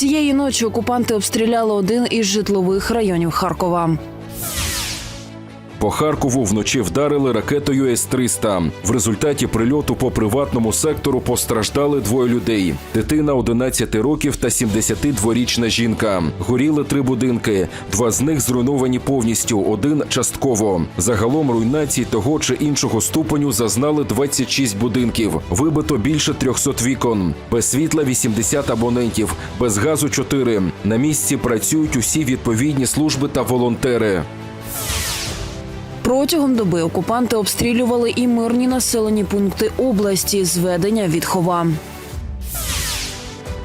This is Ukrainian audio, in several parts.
Цієї ночі окупанти обстріляли один із житлових районів Харкова. По Харкову вночі вдарили ракетою С-300. В результаті прильоту по приватному сектору постраждали двоє людей: дитина 11 років та 72-річна жінка. Горіли три будинки. Два з них зруйновані повністю, один частково. Загалом руйнації того чи іншого ступеню зазнали 26 будинків. Вибито більше 300 вікон. Без світла 80 абонентів, без газу 4. На місці працюють усі відповідні служби та волонтери. Протягом доби окупанти обстрілювали і мирні населені пункти області зведення Відхова.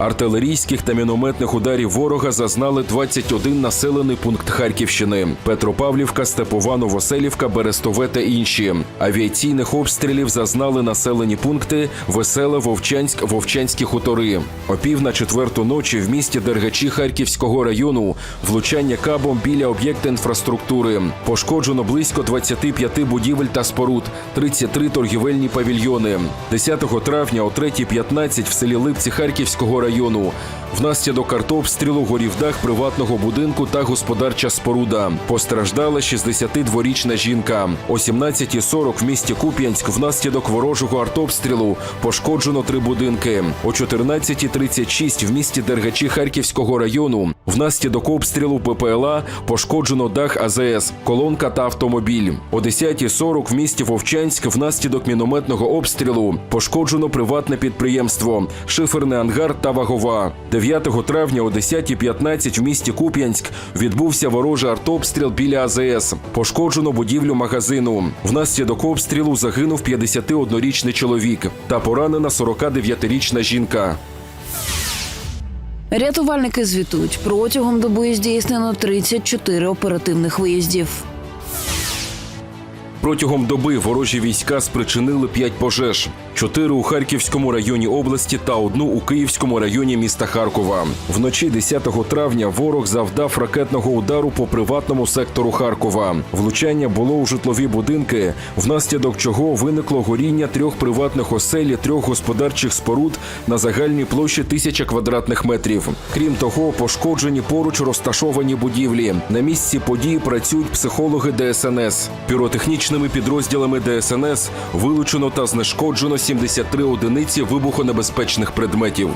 Артилерійських та мінометних ударів ворога зазнали 21 населений пункт Харківщини: Петропавлівка, Степова, Новоселівка, Берестове та інші. Авіаційних обстрілів зазнали населені пункти Веселе, Вовчанськ, Вовчанські хутори. О пів на четверту ночі в місті Дергачі Харківського району влучання кабом біля об'єкта інфраструктури. Пошкоджено близько 25 будівель та споруд, 33 торгівельні павільйони. 10 травня о 3.15 в селі Липці Харківського району. Внаслідок артобстрілу горів дах приватного будинку та господарча споруда. Постраждала 62-річна жінка. О 17.40 в місті Куп'янськ внаслідок ворожого артобстрілу пошкоджено три будинки. О 14.36 в місті Дергачі Харківського району внаслідок обстрілу ППЛА пошкоджено дах АЗС, колонка та автомобіль. О 10.40 в місті Вовчанськ внаслідок мінометного обстрілу пошкоджено приватне підприємство, шиферний ангар та вагова. 9 травня о 10.15 в місті Куп'янськ відбувся ворожий артобстріл біля АЗС. Пошкоджено будівлю магазину. Внаслідок обстрілу загинув 51-річний чоловік та поранена 49-річна жінка. Рятувальники звітують, протягом доби здійснено 34 оперативних виїздів. Протягом доби ворожі війська спричинили п'ять пожеж: чотири у Харківському районі області та одну у Київському районі міста Харкова. Вночі 10 травня ворог завдав ракетного удару по приватному сектору Харкова. Влучання було у житлові будинки, внаслідок чого виникло горіння трьох приватних осель і трьох господарчих споруд на загальній площі тисяча квадратних метрів. Крім того, пошкоджені поруч розташовані будівлі. На місці події працюють психологи ДСНС. Піротехнічними підрозділами ДСНС вилучено та знешкоджено 73 одиниці вибухонебезпечних предметів.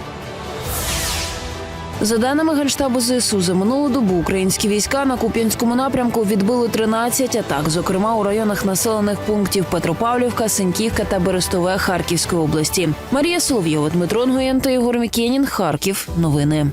За даними Генштабу ЗСУ, за минулу добу українські війська на Куп'янському напрямку відбили 13 атак, зокрема у районах населених пунктів Петропавлівка, Сеньківка та Берестове Харківської області. Марія Соловйова, Дмитро Нгоєн та Ігор Мікенін. Харків. Новини.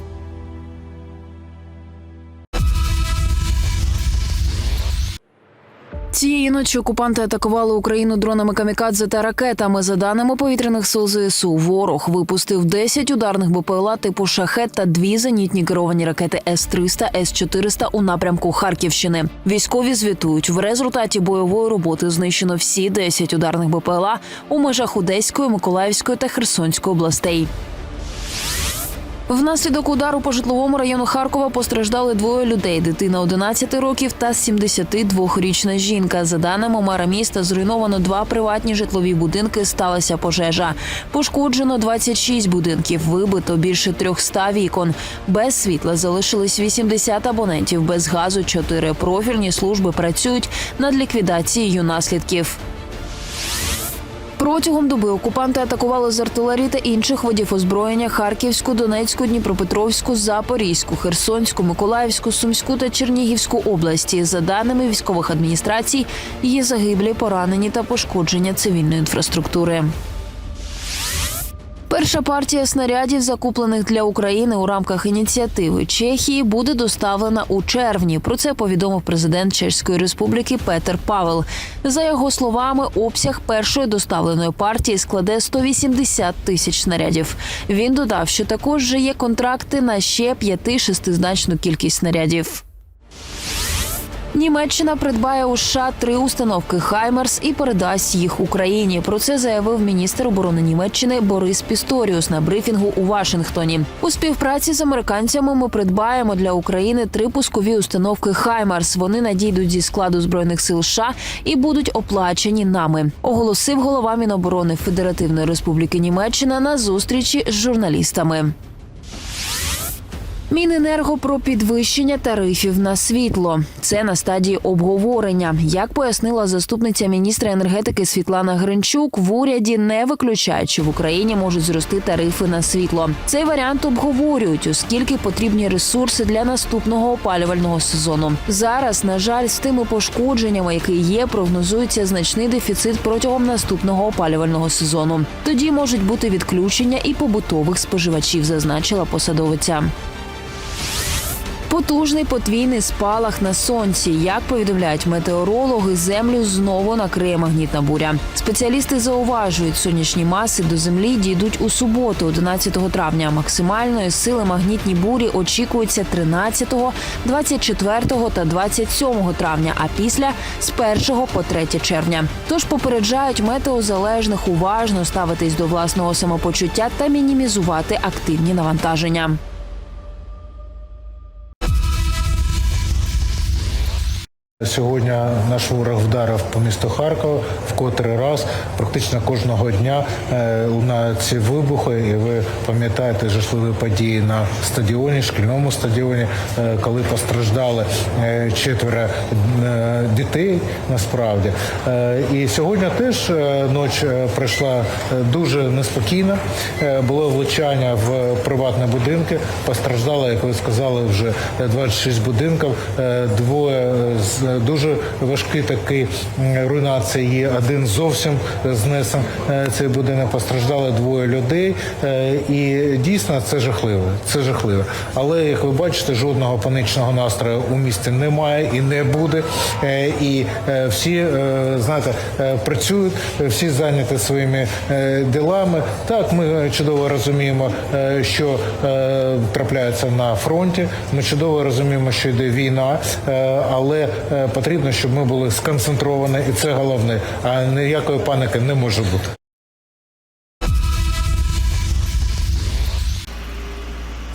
Цієї ночі окупанти атакували Україну дронами камікадзе та ракетами. За даними повітряних сил ЗСУ, ворог випустив 10 ударних БПЛА типу шахет та дві зенітні керовані ракети С-300, С-400 у напрямку Харківщини. Військові звітують, в результаті бойової роботи знищено всі 10 ударних БПЛА у межах Одеської, Миколаївської та Херсонської областей. Внаслідок удару по житловому району Харкова постраждали двоє людей: дитина 11 років та 72-річна жінка. За даними мера міста, зруйновано два приватні житлові будинки. Сталася пожежа. Пошкоджено 26 будинків, вибито більше 300 вікон. Без світла залишились 80 абонентів. Без газу 4 профільні служби працюють над ліквідацією наслідків. Протягом доби окупанти атакували з артилерії та інших водів озброєння Харківську, Донецьку, Дніпропетровську, Запорізьку, Херсонську, Миколаївську, Сумську та Чернігівську області. За даними військових адміністрацій, є загиблі, поранені та пошкодження цивільної інфраструктури. Перша партія снарядів, закуплених для України у рамках ініціативи Чехії, буде доставлена у червні. Про це повідомив президент Чеської Республіки Петер Павел. За його словами, обсяг першої доставленої партії складе 180 тисяч снарядів. Він додав, що також вже є контракти на ще п'яти шестизначну кількість снарядів. Німеччина придбає у США три установки Хаймерс і передасть їх Україні. Про це заявив міністр оборони Німеччини Борис Пісторіус на брифінгу у Вашингтоні. У співпраці з американцями ми придбаємо для України три пускові установки Хаймерс. Вони надійдуть зі складу збройних сил США і будуть оплачені нами. Оголосив голова Міноборони Федеративної Республіки Німеччина на зустрічі з журналістами. Міненерго про підвищення тарифів на світло. Це на стадії обговорення. Як пояснила заступниця міністра енергетики Світлана Гринчук, в уряді не виключають, що в Україні можуть зрости тарифи на світло. Цей варіант обговорюють, оскільки потрібні ресурси для наступного опалювального сезону. Зараз, на жаль, з тими пошкодженнями, які є, прогнозується значний дефіцит протягом наступного опалювального сезону. Тоді можуть бути відключення і побутових споживачів, зазначила посадовиця. Потужний подвійний спалах на сонці. Як повідомляють метеорологи, землю знову накриє магнітна буря. Спеціалісти зауважують, сонячні маси до землі дійдуть у суботу, 11 травня. Максимальної сили магнітні бурі очікуються 13, 24 та 27 травня, а після з 1 по 3 червня. Тож попереджають метеозалежних уважно ставитись до власного самопочуття та мінімізувати активні навантаження. Сьогодні наш ворог вдарив по місту Харкова в котрий раз. Практично кожного дня е, лунають ці вибухи, і ви пам'ятаєте жахливі події на стадіоні, шкільному стадіоні, е, коли постраждали е, четверо е, дітей. Насправді, Е, і сьогодні теж е, ніч е, пройшла е, дуже неспокійно. Е, Було влучання в приватні будинки. Постраждало, як ви сказали, вже 26 будинків. Е, Двоє з дуже важкі такі руйнації. Один зовсім знесен е, цей будинок. Постраждали двоє людей. Е, І дійсно це жахливо. Це жахливо. Але як ви бачите, жодного панічного настрою у місті немає і не буде. Е, І е, всі е, знаєте е, працюють, е, всі зайняті своїми е, ділами. Так, ми чудово розуміємо, е, що е, трапляється на фронті. Ми чудово розуміємо, що йде війна, е, але е, потрібно, щоб ми були сконцентровані, і це головне. А ніякої паніки не може бути.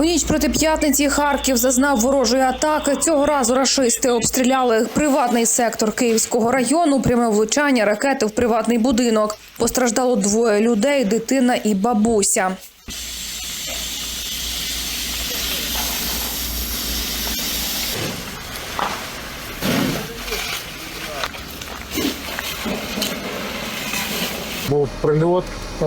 У ніч проти п'ятниці Харків зазнав ворожої атаки. Цього разу рашисти обстріляли приватний сектор Київського району. Пряме влучання ракети в приватний будинок. Постраждало двоє людей: дитина і бабуся. Був прильот е,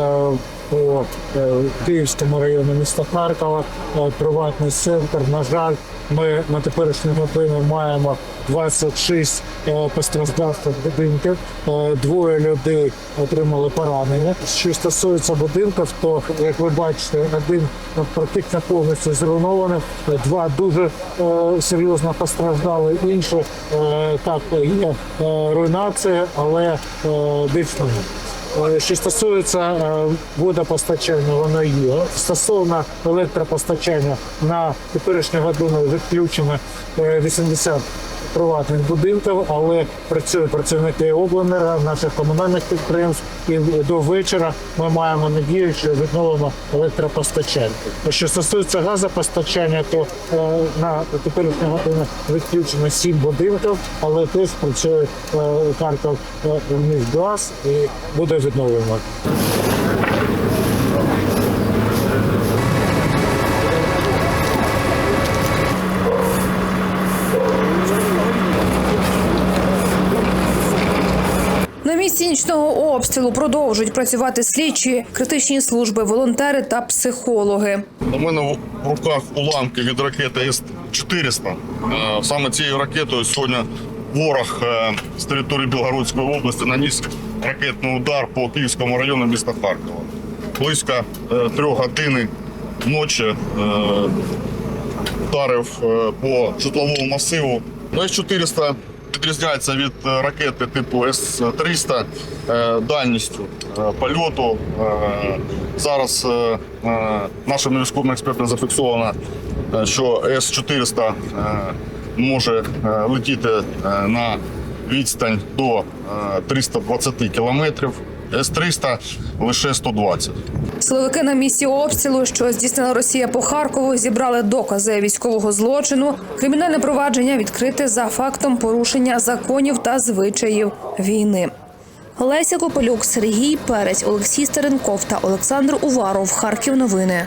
по е, Київському району міста Харкова, е, приватний сектор. На жаль, ми на теперішню годину маємо 26 е, постраждалих будинків. Двоє людей отримали поранення. Що стосується будинків, то як ви бачите, один практично повністю зруйнований, два дуже серйозно постраждали. Інші так є руйнація, але більш Що стосується е, водопостачання, воно є. Стосовно електропостачання на теперішню годину відключено е, 80 приватних будинків, але працюють працівники обленерго, наших комунальних підприємств, і до вечора ми маємо надію, що відновимо електропостачання. Що стосується газопостачання, то е, на теперішню годину відключено 7 будинків, але теж працює е, Харків е, газ і буде відновлено. Обстрілу продовжують працювати слідчі, критичні служби, волонтери та психологи. У мене в руках уламки від ракети С-400. Е, Саме цією ракетою сьогодні ворог е, з території Білгородської області наніс ракетний удар по Київському району міста Харкова. Близько е, трьох години ночі вдарив по житловому масиву. Ну, С-400 відрізняється від е, ракети типу С-300 е, дальністю е, польоту. Зараз нашими військовими експертами зафіксовано, що С-400 е, може летіти на відстань до е, 320 кілометрів, С-300 лише 120. Силовики на місці обстрілу, що здійснила Росія по Харкову, зібрали докази військового злочину. Кримінальне провадження відкрите за фактом порушення законів та звичаїв війни. Леся Копелюк, Сергій Перець, Олексій Старенков та Олександр Уваров. Харків новини.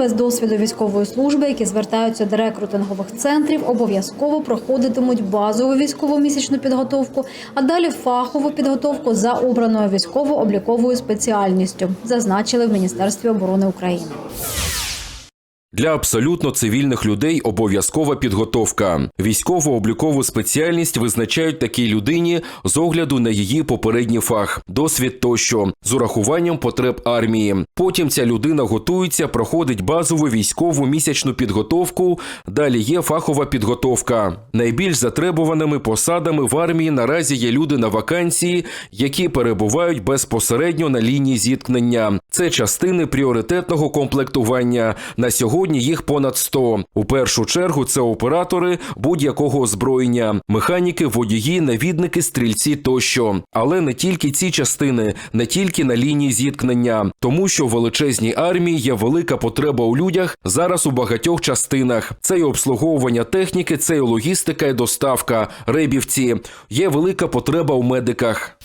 Без досвіду військової служби, які звертаються до рекрутингових центрів, обов'язково проходитимуть базову військову місячну підготовку, а далі фахову підготовку за обраною військово-обліковою спеціальністю, зазначили в Міністерстві оборони України. Для абсолютно цивільних людей обов'язкова підготовка. Військово-облікову спеціальність визначають такій людині з огляду на її попередній фах, досвід тощо, з урахуванням потреб армії. Потім ця людина готується, проходить базову військову місячну підготовку. Далі є фахова підготовка. Найбільш затребуваними посадами в армії наразі є люди на вакансії, які перебувають безпосередньо на лінії зіткнення. Це частини пріоритетного комплектування. На сьогодні їх понад 100. У першу чергу це оператори будь-якого озброєння, механіки, водії, навідники, стрільці тощо. Але не тільки ці частини, не тільки на лінії зіткнення, тому що в величезній армії є велика потреба у людях зараз у багатьох частинах. Це і обслуговування техніки, це і логістика і доставка, ребівці. Є велика потреба у медиках.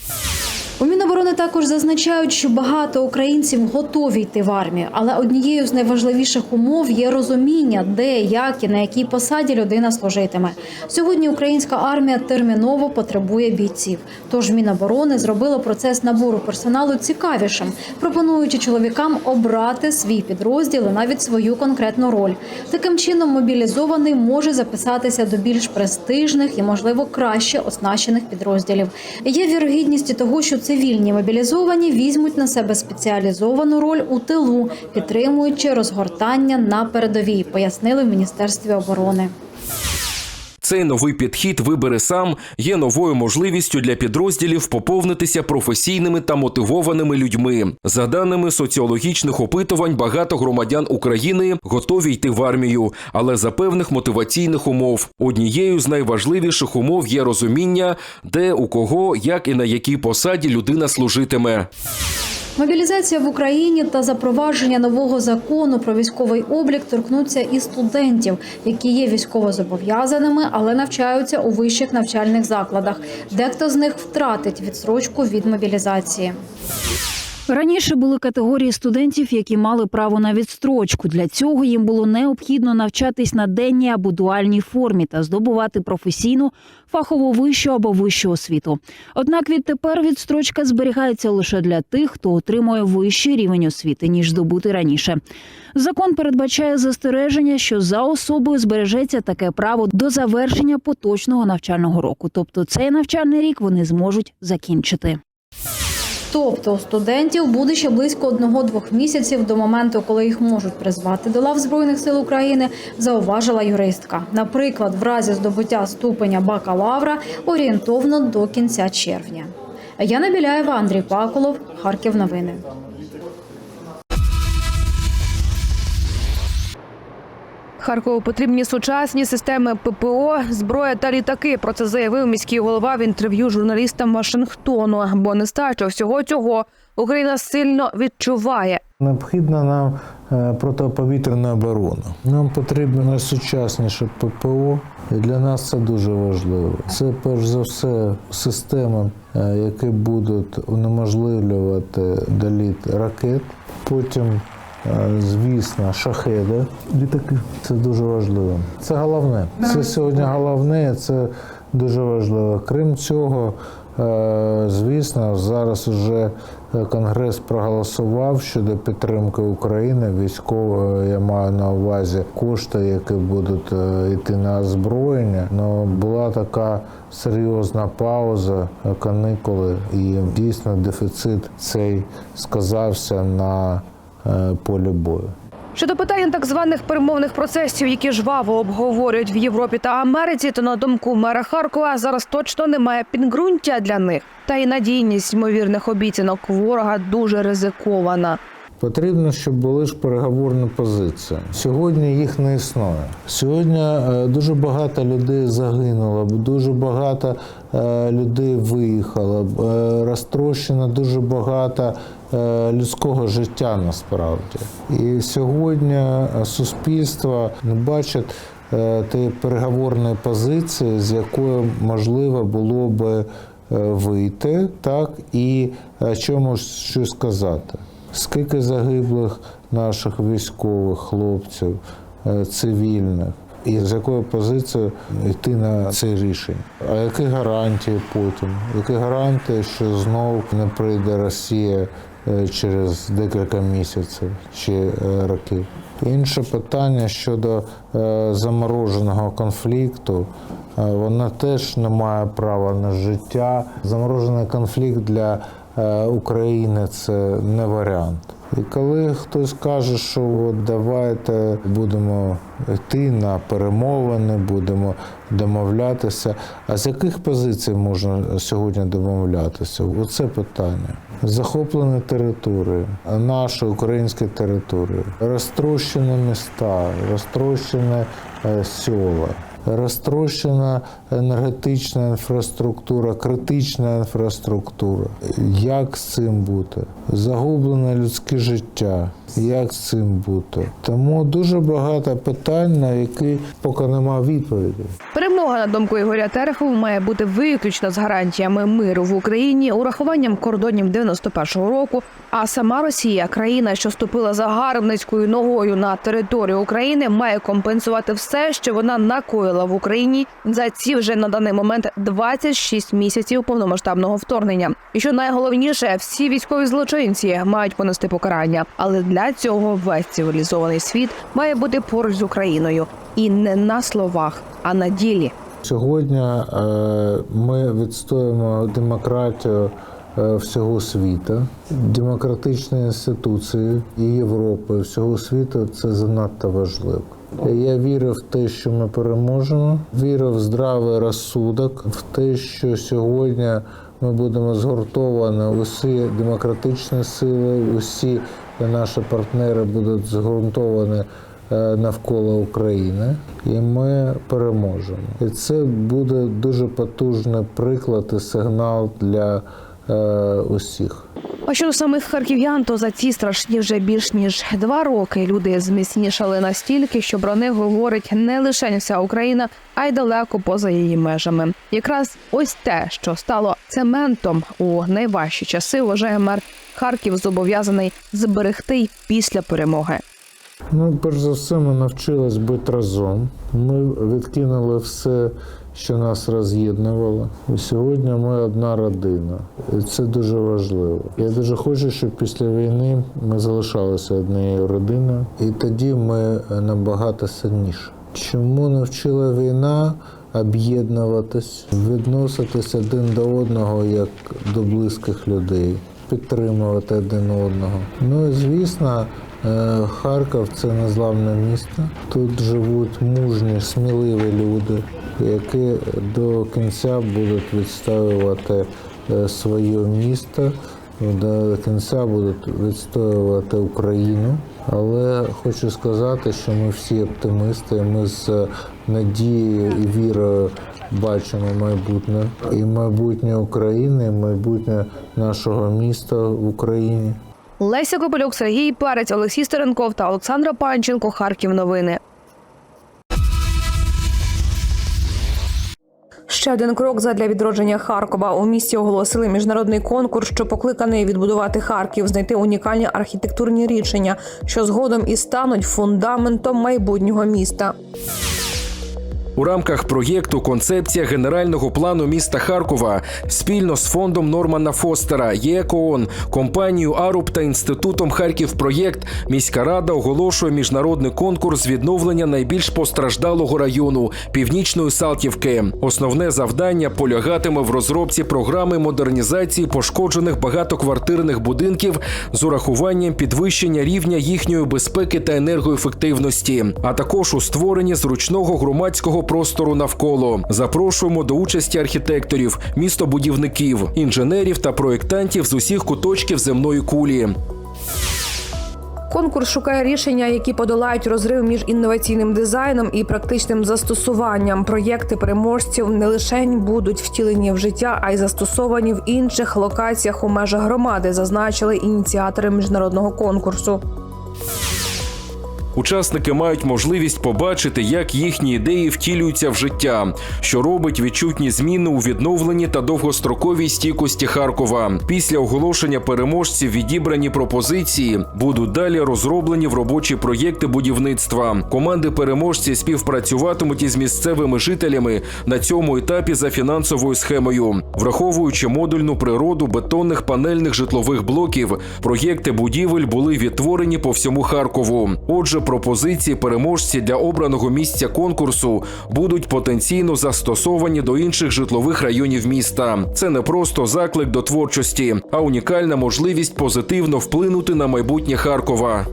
У Міноборони також зазначають, що багато українців готові йти в армію, але однією з найважливіших умов є розуміння, де, як і на якій посаді людина служитиме. Сьогодні українська армія терміново потребує бійців. Тож Міноборони зробило процес набору персоналу цікавішим, пропонуючи чоловікам обрати свій підрозділ і навіть свою конкретну роль. Таким чином, мобілізований може записатися до більш престижних і, можливо, краще оснащених підрозділів. Є вірогідність того, що цивільні мобілізовані візьмуть на себе спеціалізовану роль у тилу, підтримуючи розгортання на передовій, пояснили в міністерстві оборони. Цей новий підхід вибери сам є новою можливістю для підрозділів поповнитися професійними та мотивованими людьми. За даними соціологічних опитувань, багато громадян України готові йти в армію, але за певних мотиваційних умов. Однією з найважливіших умов є розуміння, де у кого, як і на якій посаді людина служитиме. Мобілізація в Україні та запровадження нового закону про військовий облік торкнуться і студентів, які є військовозобов'язаними, але навчаються у вищих навчальних закладах. Дехто з них втратить відстрочку від мобілізації. Раніше були категорії студентів, які мали право на відстрочку. Для цього їм було необхідно навчатись на денній або дуальній формі та здобувати професійну фахову вищу або вищу освіту. Однак відтепер відстрочка зберігається лише для тих, хто отримує вищий рівень освіти ніж здобути раніше. Закон передбачає застереження, що за особою збережеться таке право до завершення поточного навчального року. Тобто цей навчальний рік вони зможуть закінчити. Тобто у студентів буде ще близько одного-двох місяців до моменту, коли їх можуть призвати до лав збройних сил України, зауважила юристка. Наприклад, в разі здобуття ступеня бакалавра орієнтовно до кінця червня. Яна Біляєва, Андрій Паколов, Харків. Новини. Харкову потрібні сучасні системи ППО, зброя та літаки. Про це заявив міський голова в інтерв'ю журналістам Вашингтону. Бо нестача всього цього Україна сильно відчуває. Необхідна нам е, протиповітряна оборона. Нам потрібно найсучасніше ППО, і для нас це дуже важливо. Це перш за все системи, е, які будуть унеможливлювати доліт ракет. Потім, звісно, шахеди. Літаки. Це дуже важливо. Це головне. Це сьогодні головне, це дуже важливо. Крім цього, е, звісно, зараз вже Конгрес проголосував щодо підтримки України. Військово я маю на увазі кошти, які будуть е, йти на озброєння. Ну була така серйозна пауза, е, каникули, і дійсно дефіцит цей сказався на е, полі бою. Щодо питань так званих перемовних процесів, які жваво обговорюють в Європі та Америці, то на думку мера Харкова зараз точно немає підґрунтя для них. Та й надійність ймовірних обіцянок ворога дуже ризикована. Потрібно, щоб були ж переговорні позиції. Сьогодні їх не існує. Сьогодні е, дуже багато людей загинуло, дуже багато е, людей виїхало, е, розтрощено дуже багато е, людського життя насправді. І сьогодні е, суспільство не бачить е, тієї переговорної позиції, з якою можливо було би е, вийти, так і е, чомусь щось сказати. Скільки загиблих наших військових хлопців, е, цивільних. І з якою позицією йти на це рішення? А які гарантії потім? Які гарантії, що знов не прийде Росія е, через декілька місяців чи роки років? Інше питання щодо е, замороженого конфлікту. Е, Вона теж не має права на життя. Заморожений конфлікт для е, України це не варіант. І коли хтось каже, що от давайте будемо йти на перемовини, будемо домовлятися. А з яких позицій можна сьогодні домовлятися? Оце питання. Захоплені території, наші українські території, розтрощені міста, розтрощені е, села. Розтрощена енергетична інфраструктура, критична інфраструктура. Як з цим бути? Загублене людське життя. Як з цим бути? Тому дуже багато питань, на які поки немає відповіді. Перемога на думку Ігоря Терехова має бути виключно з гарантіями миру в Україні, урахуванням кордонів 91-го року. А сама Росія, країна, що ступила загарбницькою ногою на територію України, має компенсувати все, що вона накоїла в Україні за ці вже на даний момент 26 місяців повномасштабного вторгнення. І що найголовніше, всі військові злочинці мають понести покарання. Але для цього весь цивілізований світ має бути поруч з Україною і не на словах, а на ділі. Сьогодні е, ми відстоюємо демократію всього світу, демократичні інституції і Європи, всього світу це занадто важливо. Я вірю в те, що ми переможемо. Вірю в здравий розсудок, в те, що сьогодні ми будемо згуртовані усі демократичні сили, усі наші партнери будуть згуртовані е, навколо України, і ми переможемо. І це буде дуже потужний приклад і сигнал для е, усіх. А щодо самих харків'ян, то за ці страшні вже більш ніж два роки люди зміцнішали настільки, що про них говорить не лише вся Україна, а й далеко поза її межами. Якраз ось те, що стало цементом у найважчі часи, вважає мер Харків зобов'язаний зберегти й після перемоги. Ну, перш за все, ми навчились бути разом. Ми відкинули все, що нас роз'єднувало. Сьогодні ми одна родина. І це дуже важливо. Я дуже хочу, щоб після війни ми залишалися однією родиною, і тоді ми набагато сильніші. Чому навчила війна об'єднуватись, відноситись один до одного як до близьких людей, підтримувати один одного. Ну і звісно, е, Харків це незламне місто. Тут живуть мужні, сміливі люди, які до кінця будуть відстоювати е, своє місто, до кінця будуть відстоювати Україну. Але хочу сказати, що ми всі оптимісти. Ми з надією і вірою бачимо майбутнє і майбутнє України, і майбутнє нашого міста в Україні. Леся Копилюк, Сергій Перець, Олексій Стеренков та Олександра Панченко. Харків новини. Ще один крок задля відродження Харкова. У місті оголосили міжнародний конкурс, що покликаний відбудувати Харків, знайти унікальні архітектурні рішення, що згодом і стануть фундаментом майбутнього міста. У рамках проєкту Концепція генерального плану міста Харкова спільно з фондом Нормана Фостера, ЄКООН, компанією Аруб та інститутом Харків Проєкт міська рада оголошує міжнародний конкурс відновлення найбільш постраждалого району північної Салтівки. Основне завдання полягатиме в розробці програми модернізації пошкоджених багатоквартирних будинків з урахуванням підвищення рівня їхньої безпеки та енергоефективності, а також у створенні зручного громадського простору навколо. Запрошуємо до участі архітекторів, містобудівників, інженерів та проєктантів з усіх куточків земної кулі. Конкурс шукає рішення, які подолають розрив між інноваційним дизайном і практичним застосуванням. Проєкти переможців не лише будуть втілені в життя, а й застосовані в інших локаціях у межах громади, зазначили ініціатори міжнародного конкурсу. Учасники мають можливість побачити, як їхні ідеї втілюються в життя, що робить відчутні зміни у відновленні та довгостроковій стійкості Харкова. Після оголошення переможців відібрані пропозиції будуть далі розроблені в робочі проєкти будівництва. Команди переможці співпрацюватимуть із місцевими жителями на цьому етапі за фінансовою схемою, враховуючи модульну природу бетонних панельних житлових блоків. Проєкти будівель були відтворені по всьому Харкову. Отже, пропозиції переможці для обраного місця конкурсу будуть потенційно застосовані до інших житлових районів міста. Це не просто заклик до творчості, а унікальна можливість позитивно вплинути на майбутнє Харкова.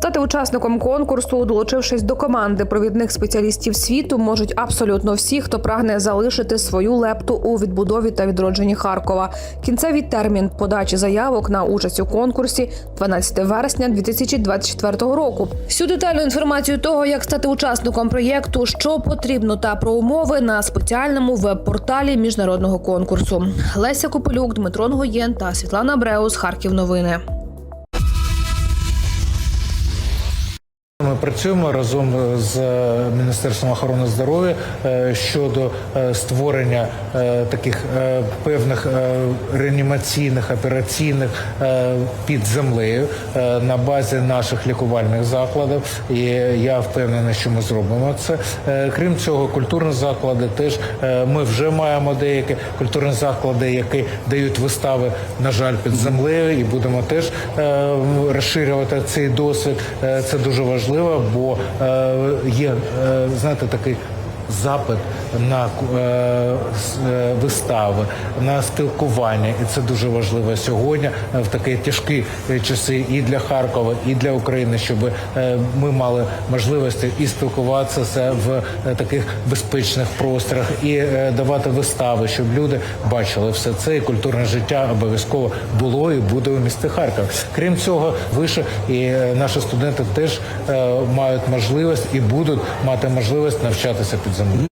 Стати учасником конкурсу, долучившись до команди провідних спеціалістів світу, можуть абсолютно всі, хто прагне залишити свою лепту у відбудові та відродженні Харкова. Кінцевий термін подачі заявок на участь у конкурсі 12 вересня 2024 року. Всю детальну інформацію того, як стати учасником проєкту, що потрібно та про умови на спеціальному веб-порталі міжнародного конкурсу. Леся Копилюк, Дмитро Нгоєн та Світлана Бреус. Харків. Новини. Працюємо разом з Міністерством охорони здоров'я е, щодо е, створення е, таких е, певних е, реанімаційних операційних е, під землею е, на базі наших лікувальних закладів. І я впевнений, що ми зробимо це. Е, Крім цього, культурні заклади теж е, ми вже маємо деякі культурні заклади, які дають вистави, на жаль, під землею, і будемо теж е, розширювати цей досвід. Е, Це дуже важливо, бо е, є е, знаєте такий. Запит на е, е, вистави, на спілкування, і це дуже важливо сьогодні е, в такі тяжкі часи і для Харкова, і для України, щоб ми мали можливості і спілкуватися в таких безпечних просторах, і давати вистави, щоб люди бачили все це, і культурне життя обов'язково було і буде у місті Харків. Крім цього, вище і наші студенти теж мають можливість і будуть мати можливість навчатися під Mm-hmm.